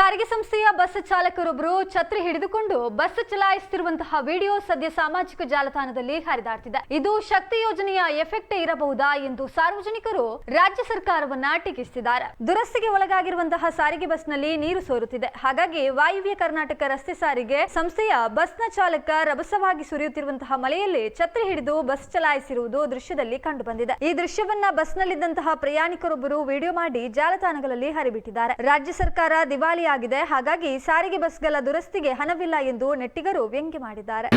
ಸಾರಿಗೆ ಸಂಸ್ಥೆಯ ಬಸ್ ಚಾಲಕರೊಬ್ಬರು ಛತ್ರಿ ಹಿಡಿದುಕೊಂಡು ಬಸ್ ಚಲಾಯಿಸುತ್ತಿರುವಂತಹ ವಿಡಿಯೋ ಸದ್ಯ ಸಾಮಾಜಿಕ ಜಾಲತಾಣದಲ್ಲಿ ಹರಿದಾಡ್ತಿದೆ. ಇದು ಶಕ್ತಿ ಯೋಜನೆಯ ಎಫೆಕ್ಟ್ ಇರಬಹುದಾ ಎಂದು ಸಾರ್ವಜನಿಕರು ರಾಜ್ಯ ಸರ್ಕಾರವನ್ನ ಟೀಕಿಸುತ್ತಿದ್ದಾರೆ ದುರಸ್ತಿಗೆ ಒಳಗಾಗಿರುವಂತಹ ಸಾರಿಗೆ ಬಸ್ನಲ್ಲಿ ನೀರು ಸೋರುತ್ತಿದೆ. ಹಾಗಾಗಿ ವಾಯುವ್ಯ ಕರ್ನಾಟಕ ರಸ್ತೆ ಸಾರಿಗೆ ಸಂಸ್ಥೆಯ ಬಸ್ನ ಚಾಲಕ ರಭಸವಾಗಿ ಸುರಿಯುತ್ತಿರುವಂತಹ ಮಳೆಯಲ್ಲಿ ಛತ್ರಿ ಹಿಡಿದು ಬಸ್ ಚಲಾಯಿಸಿರುವುದು ದೃಶ್ಯದಲ್ಲಿ ಕಂಡು ಬಂದಿದೆ ಈ ದೃಶ್ಯವನ್ನ ಬಸ್ನಲ್ಲಿದ್ದಂತಹ ಪ್ರಯಾಣಿಕರೊಬ್ಬರು ವಿಡಿಯೋ ಮಾಡಿ ಜಾಲತಾಣಗಳಲ್ಲಿ ಹರಿಬಿಟ್ಟಿದ್ದಾರೆ. ರಾಜ್ಯ ಸರ್ಕಾರ ದಿವಾಳಿಯಾಗಿದೆ ಹಾಗಾಗಿ ಸಾರಿಗೆ ಬಸ್ಗಳ ದುರಸ್ತಿಗೆ ಹಣವಿಲ್ಲ ಎಂದು ನೆಟ್ಟಿಗರು ವ್ಯಂಗ್ಯ ಮಾಡಿದ್ದಾರೆ.